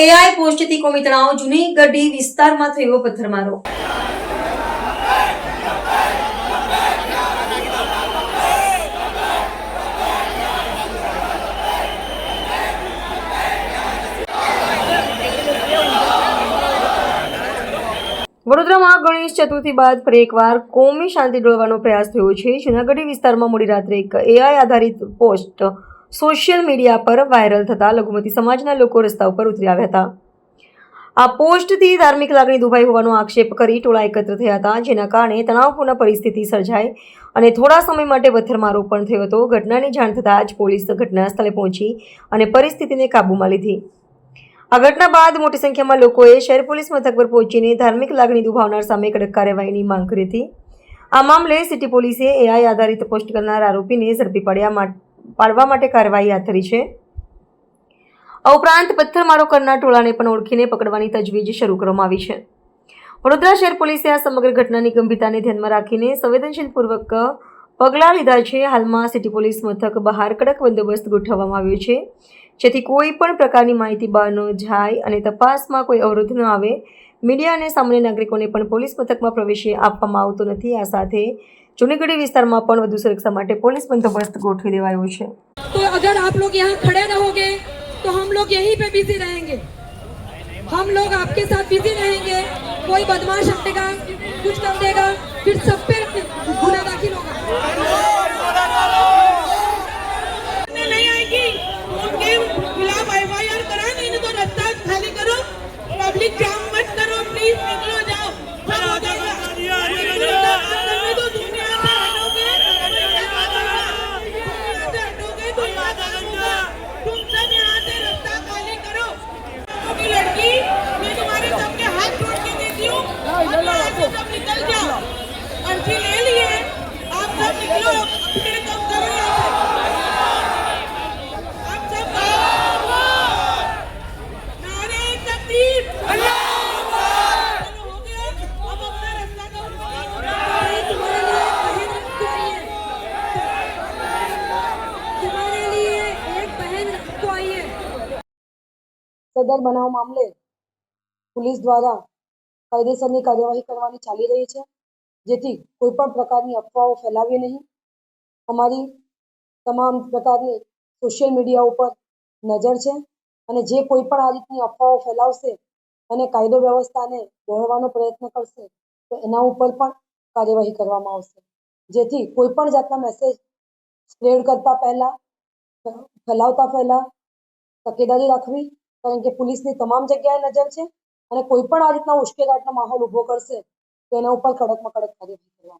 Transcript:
AI પોસ્ટથી કોમી જૂની ગઢી વિસ્તારમાં થયો પથ્થરમારો. વડોદરામાં ગણેશ ચતુર્થી બાદ ફરી એકવાર કોમી શાંતિ ડોળવાનો પ્રયાસ થયો છે. જૂનાગઢી વિસ્તારમાં મોડી રાત્રે એક એઆઈ આધારિત પોસ્ટ સોશિયલ મીડિયા પર વાયરલ થતા લઘુમતી સમાજના લોકો રસ્તા ઉપર ઉતરી આવ્યા હતા. આ પોસ્ટથી ધાર્મિક લાગણી દુભાઈ હોવાનો આક્ષેપ કરી ટોળા એકત્ર થયા હતા, જેના કારણે તણાવપૂર્ણ પરિસ્થિતિ સર્જાઈ અને થોડા સમય માટે પથ્થરમારો પણ થયો હતો. ઘટનાની જાણ થતાં જ પોલીસ ઘટના સ્થળે પહોંચી અને પરિસ્થિતિને કાબૂમાં લીધી. આ ઘટના બાદ મોટી સંખ્યામાં લોકોએ શહેર પોલીસ મથક પર પહોંચીને ધાર્મિક લાગણી દુભાવનાર સામે કડક કાર્યવાહીની માંગ કરી હતી. આ મામલે સિટી પોલીસે એઆઈ આધારિત પોસ્ટ કરનાર આરોપીને ઝડપી પાડ્યા પાડવા માટે કાર્યવાહી હાથ ધરી છે. આ ઉપરાંત પથ્થરમારો કરનાર ટોળાને પણ ઓળખીને પકડવાની તજવીજ શરૂ કરવામાં આવી છે. વડોદરા શહેર પોલીસે આ સમગ્ર ઘટનાની ગંભીરતાને ધ્યાનમાં રાખીને સંવેદનશીલપૂર્વક પગલાં લીધા છે. હાલમાં સિટી પોલીસ મથક બહાર કડક બંદોબસ્ત ગોઠવવામાં આવ્યો છે. જેથી કોઈ પણ પ્રકારની માહિતી બહાર ન જાય અને તપાસમાં કોઈ અવરોધ ન આવે. મીડિયા અને સામાન્ય નાગરિકોને પણ પોલીસ મથકમાં પ્રવેશ આપવામાં આવતો નથી. આ સાથે જૂનીગઢી વિસ્તારમાં પણ વધુ સુરક્ષા માટે પોલીસ બંદોબસ્ત ગોઠવી દેવાયો છે तो अगर आप लोग यहाँ खड़े रहोगे तो हम लोग यहीं पे बिजी रहेंगे हम लोग आपके साथ बिजी रहेंगे कोई बदमाश आएगा कुछ कर देगा फिर સદર બનાવ મામલે પોલીસ દ્વારા કાયદેસરની કાર્યવાહી કરવાની ચાલી રહી છે, જેથી કોઈ પણ પ્રકારની અફવાઓ ફેલાવી નહીં. અમારી તમામ પ્રકારની સોશિયલ મીડિયા ઉપર નજર છે અને જે કોઈ પણ આ રીતની અફવાઓ ફેલાવશે અને કાયદો વ્યવસ્થાને દોહરવાનો પ્રયત્ન કરશે, તો એના ઉપર પણ કાર્યવાહી કરવામાં આવશે. જેથી કોઈ પણ જાતના મેસેજ સ્પ્રેડ કરતા પહેલા, ફેલાવતા પહેલા તકેદારી રાખવી કારણ કે પોલીસની તમામ જગ્યાએ નજર છે અને કોઈ પણ આ રીતના ઉશ્કેરાટનો માહોલ ઊભો કરશે તો એના ઉપર કડકમાં કડક કાર્યવાહી કરવામાં